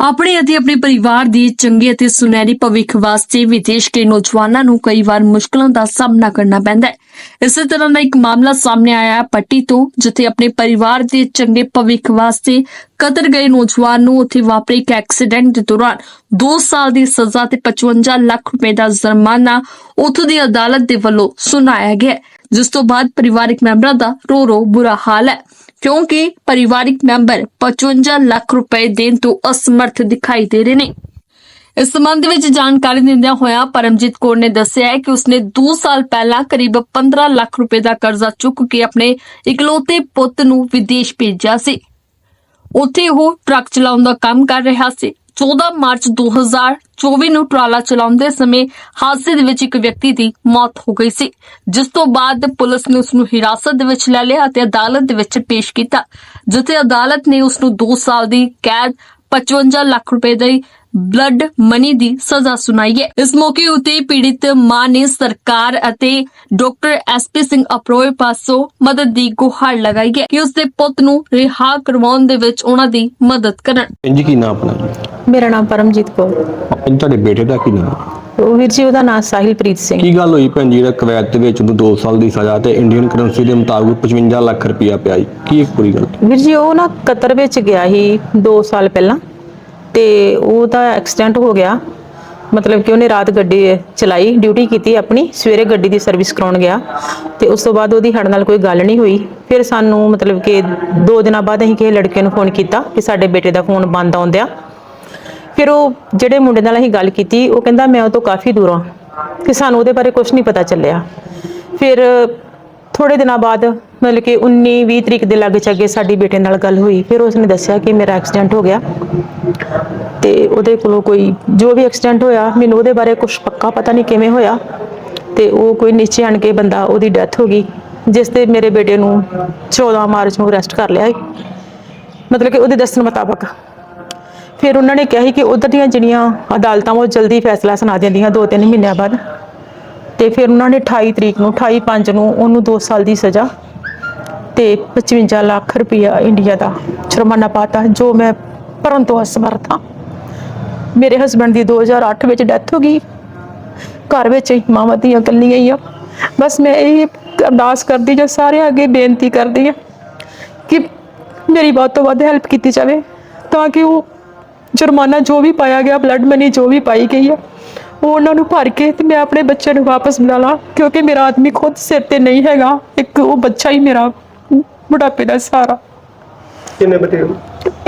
ਆਪਣੇ ਅਤੇ ਆਪਣੇ ਪਰਿਵਾਰ ਦੇ ਚੰਗੇ ਅਤੇ ਸੁਨਹਿਰੀ ਭਵਿੱਖ ਵਾਸਤੇ ਵਿਦੇਸ਼ ਦੇ ਨੌਜਵਾਨਾਂ ਨੂੰ ਕਈ ਵਾਰ ਮੁਸ਼ਕਲਾਂ ਦਾ ਸਾਹਮਣਾ ਕਰਨਾ ਪੈਂਦਾ ਹੈ। ਇਸੇ ਤਰ੍ਹਾਂ ਦਾ ਇੱਕ ਮਾਮਲਾ ਸਾਹਮਣੇ ਆਇਆ ਹੈ ਪੱਟੀ ਤੋਂ, ਜਿੱਥੇ ਆਪਣੇ ਪਰਿਵਾਰ ਦੇ ਚੰਗੇ ਭਵਿੱਖ ਵਾਸਤੇ ਕਤਰ ਗਏ ਨੌਜਵਾਨ ਨੂੰ ਉੱਥੇ ਵਾਪਰੇ ਇੱਕ ਐਕਸੀਡੈਂਟ ਦੇ ਦੌਰਾਨ 2 ਸਾਲ ਦੀ ਸਜ਼ਾ ਤੇ 55 ਲੱਖ ਰੁਪਏ ਦਾ ਜੁਰਮਾਨਾ ਉੱਥੋਂ ਦੀ ਅਦਾਲਤ ਦੇ ਵੱਲੋਂ ਸੁਣਾਇਆ ਗਿਆ ਜਿਸ ਤੋਂ ਬਾਅਦ ਪਰਿਵਾਰਕ ਮੈਂਬਰਾਂ ਦਾ ਰੋ ਰੋ ਬੁਰਾ ਹਾਲ ਹੈ। ਕਿਉਂਕਿ ਪਰਿਵਾਰਿਕ ਮੈਂਬਰ 55 ਲੱਖ ਰੁਪਏ ਦੇਣ ਤੋਂ ਅਸਮਰਥ ਦਿਖਾਈ ਦੇ ਰਹੇ ਨੇ। ਇਸ ਸੰਬੰਧ ਵਿੱਚ ਜਾਣਕਾਰੀ ਦਿੰਦਿਆਂ ਹੋਇਆ ਪਰਮਜੀਤ ਕੌਰ ਨੇ ਦੱਸਿਆ ਹੈ ਕਿ ਉਸਨੇ 2 ਸਾਲ ਪਹਿਲਾਂ ਕਰੀਬ 15 ਲੱਖ ਰੁਪਏ ਦਾ ਕਰਜ਼ਾ ਚੁੱਕ ਕੇ ਆਪਣੇ ਇਕਲੌਤੇ ਪੁੱਤ ਨੂੰ ਵਿਦੇਸ਼ ਭੇਜਿਆ ਸੀ। ਉੱਥੇ ਉਹ ਟਰੱਕ ਚਲਾਉਣ ਦਾ ਕੰਮ ਕਰ ਰਿਹਾ ਸੀ। 14 ਮਾਰਚ 2024 ਨੂੰ ਟਰਾਲਾ ਚਲਾਉਂਦੇ ਸਮੇਂ ਹਾਦਸੇ ਦੇ ਵਿੱਚ ਇੱਕ ਵਿਅਕਤੀ ਦੀ ਮੌਤ ਹੋ ਗਈ ਸੀ, ਜਿਸ ਤੋਂ ਬਾਅਦ ਪੁਲਿਸ ਨੇ ਉਸ ਨੂੰ ਹਿਰਾਸਤ ਦੇ ਵਿੱਚ ਲੈ ਲਿਆ ਅਤੇ ਅਦਾਲਤ ਦੇ ਵਿੱਚ ਪੇਸ਼ ਕੀਤਾ, ਜਿੱਥੇ ਅਦਾਲਤ ਨੇ ਉਸ ਨੂੰ 2 ਸਾਲ ਦੀ ਕੈਦ 55 ਲੱਖ ਰੁਪਏ ਦੀ ਬਲੱਡ ਮਨੀ ਦੀ ਸਜ਼ਾ ਸੁਣਾਈ ਹੈ। ਇਸ ਮੌਕੇ ਉਤੇ ਪੀੜਿਤ ਮਾਂ ਨੇ ਸਰਕਾਰ ਅਤੇ ਡਾਕਟਰ ਐਸਪੀ ਸਿੰਘ ਅਪਰੋਏ ਪਾਸੋਂ ਮਦਦ ਦੀ ਗੁਹਾਰ ਲਗਾਈ ਹੈ ਕਿ ਉਸ ਦੇ ਪੁੱਤ ਨੂੰ ਰਿਹਾ ਕਰਵਾਉਣ ਦੇ ਵਿੱਚ ਉਹਨਾਂ ਦੀ ਮਦਦ ਕਰਨ। ਇੰਜ ਕੀ ਨਾਂ ਆਪਣਾ ਜੀ? ਮੇਰਾ ਨਾਮ ਪਰਮਜੀਤ ਕੌਰ। ਇੰਜ ਤੁਹਾਡੇ ਬੇਟੇ ਦਾ ਕੀ ਨਾਮ? ਉਹ ਵੀਰ ਜੀ ਉਹਦਾ ਨਾਮ ਸਾਹਿਲਪ੍ਰੀਤ ਸਿੰਘ। ਕੀ ਗੱਲ ਹੋਈ ਭੈਣ ਜੀ ਜਿਹੜਾ ਕਵੈਤ ਦੇ ਵਿੱਚ ਉਹਨੂੰ 2 ਸਾਲ ਦੀ ਸਜ਼ਾ ਤੇ ਇੰਡੀਅਨ ਕਰੰਸੀ ਦੇ ਮੁਤਾਬਕ 55 ਲੱਖ ਰੁਪਇਆ ਪਿਆ ਜੀ? ਕੀ ਇਹ ਪੂਰੀ ਗੱਲ? ਵੀਰ ਜੀ ਉਹ ਨਾ ਕਤਰ ਵਿੱਚ ਗਿਆ ਸੀ 2 ਸਾਲ ਪਹਿਲਾਂ। ਤੇ ਉਹਦਾ ਐਕਸੀਡੈਂਟ ਹੋ ਗਿਆ। ਮਤਲਬ ਕਿ ਉਹਨੇ ਰਾਤ ਗੱਡੀ ਚਲਾਈ ਡਿਊਟੀ ਕੀਤੀ ਆਪਣੀ, ਸਵੇਰੇ ਗੱਡੀ ਦੀ ਸਰਵਿਸ ਕਰਾਉਣ ਗਿਆ ਤੇ ਉਸ ਤੋਂ ਬਾਅਦ ਉਹਦੀ ਸਾਡੇ ਨਾਲ ਕੋਈ ਗੱਲ ਨਹੀਂ ਹੋਈ। ਫਿਰ ਸਾਨੂੰ ਮਤਲਬ ਕਿ 2 ਦਿਨਾਂ ਬਾਅਦ ਅਸੀਂ ਕਿਸੇ ਲੜਕੇ ਨੂੰ ਫੋਨ ਕੀਤਾ ਕਿ ਸਾਡੇ ਬੇਟੇ ਦਾ ਫੋਨ ਬੰਦ ਆਉਂਦਿਆ। ਫਿਰ ਉਹ ਜਿਹੜੇ ਮੁੰਡੇ ਨਾਲ ਅਸੀਂ ਗੱਲ ਕੀਤੀ, ਉਹ ਕਹਿੰਦਾ, ਮੈਂ ਉਹ ਤੋਂ ਕਾਫੀ ਦੂਰ ਹਾਂ। ਕਿ ਸਾਨੂੰ ਉਹਦੇ ਬਾਰੇ ਕੁਝ ਨਹੀਂ ਪਤਾ ਚੱਲਿਆ। ਫਿਰ ਥੋੜੇ ਦਿਨਾਂ ਬਾਅਦ ਮਤਲਬ ਕਿ 19 20 ਤਰੀਕ ਦੇ ਲਾਗੇ ਚੱਗੇ ਸਾਡੀ ਬੇਟੇ ਨਾਲ ਗੱਲ ਹੋਈ, ਫਿਰ ਉਸਨੇ ਦੱਸਿਆ ਕਿ ਮੇਰਾ ਐਕਸੀਡੈਂਟ ਹੋ ਗਿਆ। ਤੇ ਉਹਦੇ ਕੋਲੋਂ ਕੋਈ ਜੋ ਵੀ ਐਕਸੀਡੈਂਟ ਹੋਇਆ, ਮੈਨੂੰ ਉਹਦੇ ਬਾਰੇ ਕੁਝ ਪੱਕਾ ਪਤਾ ਨਹੀਂ ਕਿਵੇਂ ਹੋਇਆ। ਤੇ ਉਹ ਕੋਈ ਨੀਚੇ ਆਣ ਕੇ ਬੰਦਾ ਉਹਦੀ ਡੈਥ ਹੋ ਗਈ, ਜਿਸ ਤੇ ਮੇਰੇ ਬੇਟੇ ਨੂੰ 14 ਮਾਰਚ ਨੂੰ ਅਰੈਸਟ ਕਰ ਲਿਆ ਮਤਲਬ ਕਿ ਉਹਦੇ ਦੱਸਣ ਮੁਤਾਬਕ। ਫਿਰ ਉਹਨਾਂ ਨੇ ਕਿਹਾ ਸੀ ਕਿ ਉਧਰ ਦੀਆਂ ਜਿਹੜੀਆਂ ਅਦਾਲਤਾਂ, ਉਹ ਜਲਦੀ ਫੈਸਲਾ ਸੁਣਾ ਦਿੰਦੀਆਂ ਦੋ ਤਿੰਨ ਮਹੀਨਿਆਂ ਬਾਅਦ। ਤੇ ਫਿਰ ਉਹਨਾਂ ਨੇ 28 ਤਰੀਕ ਨੂੰ 28 ਪੰਜ ਨੂੰ ਉਹਨੂੰ 2 ਸਾਲ ਦੀ ਸਜ਼ਾ ਤੇ 55 ਲੱਖ ਰੁਪਇਆ ਇੰਡੀਆ ਦਾ ਜੁਰਮਾਨਾ ਪਾਤਾ, ਜੋ ਮੈਂ ਭਰਨ ਤੋਂ ਅਸਮਰਥ ਹਾਂ। ਮੇਰੇ ਹਸਬੰਡ ਦੀ 2008 ਵਿੱਚ ਡੈਥ ਹੋ ਗਈ। ਘਰ ਵਿੱਚ ਹੀ ਮਾਵਾਂ ਧੀਆਂ ਇਕੱਲੀਆਂ ਹੀ ਆ। ਬਸ ਮੈਂ ਇਹ ਅਰਦਾਸ ਕਰਦੀ ਜਾਂ ਸਾਰਿਆਂ ਅੱਗੇ ਬੇਨਤੀ ਕਰਦੀ ਹਾਂ ਕਿ ਮੇਰੀ ਵੱਧ ਤੋਂ ਵੱਧ ਹੈਲਪ ਕੀਤੀ ਜਾਵੇ, ਤਾਂ ਕਿ ਉਹ ਜੁਰਮਾਨਾ ਜੋ ਵੀ ਪਾਇਆ ਗਿਆ ਬਲੱਡ ਮਨੀ ਜੋ ਵੀ ਪਾਈ ਗਈ ਆ, ਉਹ ਉਹਨਾਂ ਨੂੰ ਭਰ ਕੇ ਤੇ ਮੈਂ ਆਪਣੇ ਬੱਚੇ ਨੂੰ ਵਾਪਸ ਬੁਲਾ ਲਾਂ, ਕਿਉਂਕਿ ਮੇਰਾ ਆਦਮੀ ਖੁਦ ਸਿਰ ਤੇ ਨਹੀਂ ਹੈਗਾ, ਇੱਕ ਉਹ ਬੱਚਾ ਹੀ ਮੇਰਾ ਬੁਢਾਪੇ ਦਾ ਸਹਾਰਾ ਕਿੰਨੇ ਬੇਟੇ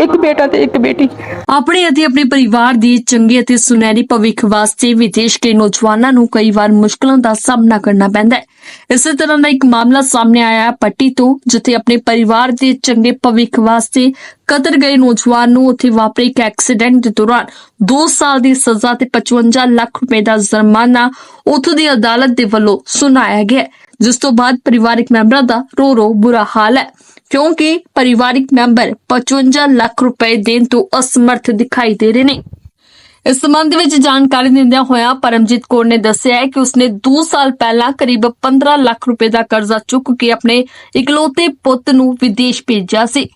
ਇੱਕ ਬੇਟਾ ਤੇ ਇੱਕ ਬੇਟੀ। ਆਪਣੇ ਅਤੇ ਆਪਣੇ ਪਰਿਵਾਰ ਦੇ ਚੰਗੇ ਅਤੇ ਸੁਨਹਿਰੀ ਭਵਿੱਖ ਵਾਸਤੇ ਵਿਦੇਸ਼ ਦੇ ਨੌਜਵਾਨਾਂ ਨੂੰ ਕਈ ਵਾਰ ਮੁਸ਼ਕਲਾਂ ਦਾ ਸਾਹਮਣਾ ਕਰਨਾ ਪੈਂਦਾ ਹੈ। ਇਸੇ ਤਰ੍ਹਾਂ ਦਾ ਇੱਕ ਮਾਮਲਾ ਸਾਹਮਣੇ ਆਇਆ ਹੈ ਪੱਟੀ ਤੋਂ ਜਿੱਥੇ ਆਪਣੇ ਪਰਿਵਾਰ ਦੇ ਚੰਗੇ ਭਵਿੱਖ ਵਾਸਤੇ ਕਤਰ ਗਏ ਨੌਜਵਾਨ ਨੂੰ ਉੱਥੇ ਵਾਪਰੇ ਇੱਕ ਐਕਸੀਡੈਂਟ ਦੇ ਦੌਰਾਨ 2 ਸਾਲ ਦੀ ਸਜ਼ਾ ਤੇ 55 ਲੱਖ ਰੁਪਏ ਦਾ ਜੁਰਮਾਨਾ ਉੱਥੋਂ ਦੀ ਅਦਾਲਤ ਦੇ ਵੱਲੋਂ ਸੁਣਾਇਆ ਗਿਆ ਹੈ, ਜਿਸ ਤੋਂ ਬਾਅਦ ਪਰਿਵਾਰਕ ਮੈਂਬਰਾਂ ਦਾ ਰੋ ਰੋ ਬੁਰਾ ਹਾਲ ਹੈ। ਕਿਉਂਕਿ ਪਰਿਵਾਰਿਕ ਮੈਂਬਰ 55 ਲੱਖ ਰੁਪਏ ਦੇਣ ਤੋਂ ਅਸਮਰਥ ਦਿਖਾਈ ਦੇ ਰਹੇ ਨੇ। ਇਸ ਸੰਬੰਧ ਵਿੱਚ ਜਾਣਕਾਰੀ ਦਿੰਦਿਆਂ ਹੋਇਆ ਪਰਮਜੀਤ ਕੌਰ ਨੇ ਦੱਸਿਆ ਹੈ ਕਿ ਉਸਨੇ 2 ਸਾਲ ਪਹਿਲਾਂ ਕਰੀਬ 15 ਲੱਖ ਰੁਪਏ ਦਾ ਕਰਜ਼ਾ ਚੁੱਕ ਕੇ ਆਪਣੇ ਇਕਲੌਤੇ ਪੁੱਤ ਨੂੰ ਵਿਦੇਸ਼ ਭੇਜਿਆ ਸੀ।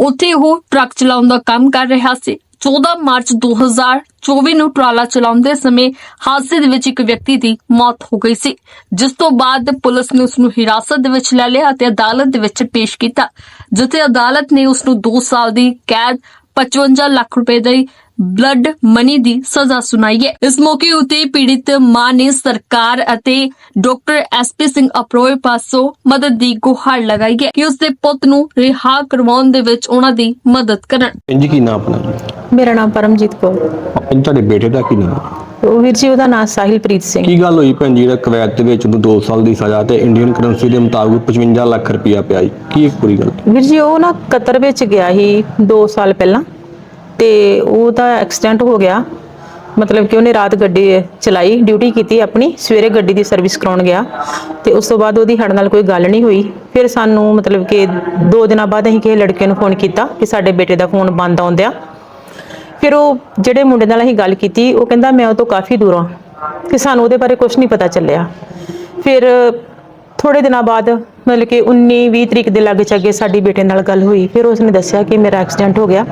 ਉੱਥੇ ਉਹ ਟਰੱਕ ਚਲਾਉਣ ਦਾ ਕੰਮ ਕਰ ਰਿਹਾ ਸੀ। 14 ਮਾਰਚ 2024 ਨੂੰ ਟਰਾਲਾ ਚਲਾਉਂਦੇ ਸਮੇਂ ਹਾਦਸੇ ਦੇ ਵਿੱਚ ਇੱਕ ਵਿਅਕਤੀ ਦੀ ਮੌਤ ਹੋ ਗਈ ਸੀ, ਜਿਸ ਤੋਂ ਬਾਅਦ ਪੁਲਿਸ ਨੇ ਉਸ ਨੂੰ ਹਿਰਾਸਤ ਦੇ ਵਿੱਚ ਲੈ ਲਿਆ ਅਤੇ ਅਦਾਲਤ ਦੇ ਵਿੱਚ ਪੇਸ਼ ਕੀਤਾ, ਜਿੱਥੇ ਅਦਾਲਤ ਨੇ ਉਸ ਨੂੰ 2 ਸਾਲ ਦੀ ਕੈਦ 55 ਲੱਖ ਰੁਪਏ ਦੀ ਬਲੱਡ ਮਨੀ ਦੀ ਸਜ਼ਾ ਸੁਣਾਈ ਹੈ। ਇਸ ਮੌਕੇ ਉਤੇ ਪੀੜਿਤ ਮਾਂ ਨੇ ਸਰਕਾਰ ਅਤੇ ਡਾਕਟਰ ਐਸਪੀ ਸਿੰਘ ਅਪਰੋਏ ਪਾਸੋਂ ਮਦਦ ਦੀ ਗੁਹਾਰ ਲਗਾਈ ਹੈ ਕਿ ਉਸ ਦੇ ਪੁੱਤ ਨੂੰ ਰਿਹਾ ਕਰਵਾਉਣ ਦੇ ਵਿੱਚ ਉਹਨਾਂ ਦੀ ਮਦਦ ਕਰਨ। ਇੰਜ ਕੀ ਨਾਂ ਆਪਣਾ? ਮੇਰਾ ਨਾਮ ਪਰਮਜੀਤ ਕੌਰ। ਤੁਹਾਡੇ ਬੇਟੇ ਦਾ ਕੀ ਨਾਮ ਉਹ ਵੀਰ ਜੀ ਉਹਦਾ ਨਾਮ ਸਾਹਿਲਪ੍ਰੀਤ ਸਿੰਘ। ਕੀ ਗੱਲ ਹੋਈ ਭੈਣ ਜੀ? ਜਿਹੜਾ ਕਵੈਤ ਦੇ ਵਿੱਚ ਉਹਨੂੰ 2 ਸਾਲ ਦੀ ਸਜ਼ਾ ਤੇ ਇੰਡੀਅਨ ਕਰੰਸੀ ਦੇ ਮੁਤਾਬਕ 55 ਲੱਖ ਰੁਪਇਆ ਪਿਆ ਕੀ ਇਹ ਪੂਰੀ ਗੱਲ? ਵੀਰ ਜੀ ਉਹ ਨਾ ਕਤਰ ਵਿੱਚ ਗਿਆ ਸੀ 2 ਸਾਲ ਪਹਿਲਾਂ ਤੇ ਉਹਦਾ ਐਕਸੀਡੈਂਟ ਹੋ ਗਿਆ। ਮਤਲਬ ਕਿ ਉਹਨੇ ਰਾਤ ਗੱਡੀ ਚਲਾਈ ਡਿਊਟੀ ਕੀਤੀ ਆਪਣੀ ਸਵੇਰੇ ਗੱਡੀ ਦੀ ਸਰਵਿਸ ਕਰਾਉਣ ਗਿਆ ਤੇ ਉਸ ਤੋਂ ਬਾਅਦ ਉਹਦੀ ਸਾਡੇ ਨਾਲ ਕੋਈ ਗੱਲ ਨਹੀਂ ਹੋਈ। ਫਿਰ ਸਾਨੂੰ ਮਤਲਬ ਕਿ 2 ਦਿਨਾਂ ਬਾਅਦ ਅਸੀਂ ਕਿਸੇ ਲੜਕੇ ਨੂੰ ਫੋਨ ਕੀਤਾ ਕਿ ਸਾਡੇ ਬੇਟੇ ਦਾ ਫੋਨ ਬੰਦ ਆਉਂਦਿਆ। ਫਿਰ ਉਹ ਜਿਹੜੇ ਮੁੰਡੇ ਨਾਲ ਅਸੀਂ ਗੱਲ ਕੀਤੀ, ਉਹ ਕਹਿੰਦਾ ਮੈਂ ਉਹ ਤੋਂ ਕਾਫੀ ਦੂਰ ਹਾਂ ਕਿ ਸਾਨੂੰ ਉਹਦੇ ਬਾਰੇ ਕੁਝ ਨਹੀਂ ਪਤਾ ਚੱਲਿਆ। ਫਿਰ ਥੋੜੇ ਦਿਨਾਂ ਬਾਅਦ ਮਤਲਬ ਕਿ 19 20 ਤਰੀਕ ਦੇ ਲੱਗ ਚੱਗੇ ਸਾਡੀ ਬੇਟੇ ਨਾਲ ਗੱਲ ਹੋਈ, ਫਿਰ ਉਸਨੇ ਦੱਸਿਆ ਕਿ ਮੇਰਾ ਐਕਸੀਡੈਂਟ ਹੋ ਗਿਆ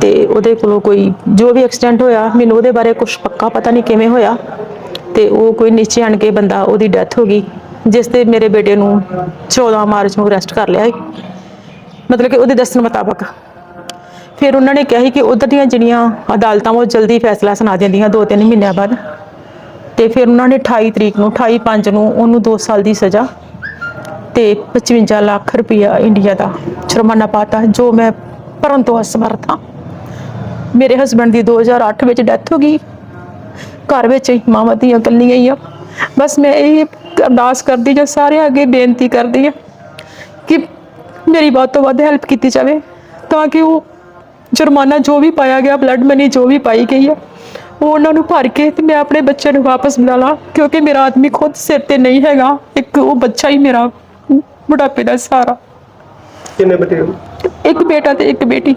ਤੇ ਉਹਦੇ ਕੋਲੋਂ ਕੋਈ ਜੋ ਵੀ ਐਕਸੀਡੈਂਟ ਹੋਇਆ, ਮੈਨੂੰ ਉਹਦੇ ਬਾਰੇ ਕੁਝ ਪੱਕਾ ਪਤਾ ਨਹੀਂ ਕਿਵੇਂ ਹੋਇਆ ਤੇ ਉਹ ਕੋਈ ਨੀਚੇ ਆਣ ਕੇ ਬੰਦਾ ਉਹਦੀ ਡੈਥ ਹੋ ਗਈ, ਜਿਸ ਤੇ ਮੇਰੇ ਬੇਟੇ ਨੂੰ 14 ਮਾਰਚ ਨੂੰ ਅਰੈਸਟ ਕਰ ਲਿਆ ਸੀ। ਮਤਲਬ ਕਿ ਉਹਦੇ ਦੱਸਣ ਮੁਤਾਬਕ। ਫਿਰ ਉਹਨਾਂ ਨੇ ਕਿਹਾ ਸੀ ਕਿ ਉਧਰ ਦੀਆਂ ਜਿਹੜੀਆਂ ਅਦਾਲਤਾਂ ਉਹ ਜਲਦੀ ਫੈਸਲਾ ਸੁਣਾ ਦਿੰਦੀਆਂ 2-3 ਮਹੀਨਿਆਂ ਬਾਅਦ। ਤੇ ਫਿਰ ਉਹਨਾਂ ਨੇ 28 ਤਰੀਕ ਨੂੰ 28 5 ਨੂੰ ਉਹਨੂੰ 2 ਸਾਲ ਦੀ ਸਜ਼ਾ ਤੇ 55 ਲੱਖ ਰੁਪਇਆ ਇੰਡੀਆ ਦਾ ਜੁਰਮਾਨਾ ਪਾਤਾ ਜੋ ਮੈਂ ਭਰਨ ਤੋਂ ਅਸਮਰਥ ਹਾਂ। ਮੇਰੇ ਹਸਬੰਡ ਦੀ 2008 ਵਿੱਚ ਡੈਥ ਹੋ ਗਈ। ਘਰ ਵਿੱਚ ਹੀ ਮਾਵਾਂ ਦੀਆਂ ਇਕੱਲੀਆਂ ਹੀ ਆ। ਬਸ ਮੈਂ ਇਹ ਅਰਦਾਸ ਕਰਦੀ ਜਾਂ ਸਾਰਿਆਂ ਅੱਗੇ ਬੇਨਤੀ ਕਰਦੀ ਹਾਂ ਕਿ ਮੇਰੀ ਵੱਧ ਤੋਂ ਵੱਧ ਹੈਲਪ ਕੀਤੀ ਜਾਵੇ, ਤਾਂ ਕਿ ਉਹ ਜੁਰਮਾਨਾ ਜੋ ਵੀ ਪਾਇਆ ਗਿਆ ਬਲੱਡ ਮਨੀ ਜੋ ਵੀ ਪਾਈ ਗਈ ਹੈ ਉਹ ਉਹਨਾਂ ਨੂੰ ਭਰ ਕੇ ਤੇ ਮੈਂ ਆਪਣੇ ਬੱਚੇ ਨੂੰ ਵਾਪਸ ਬੁਲਾ ਲਾਂ ਕਿਉਂਕਿ ਮੇਰਾ ਆਦਮੀ ਖੁਦ ਸਿਰ ਤੇ ਨਹੀਂ ਹੈਗਾ ਇੱਕ ਉਹ ਬੱਚਾ ਹੀ ਮੇਰਾ ਬੁਢਾਪੇ ਦਾ ਸਹਾਰਾ ਕਿੰਨੇ ਬਟੇ ਇੱਕ ਬੇਟਾ ਤੇ ਇੱਕ ਬੇਟੀ।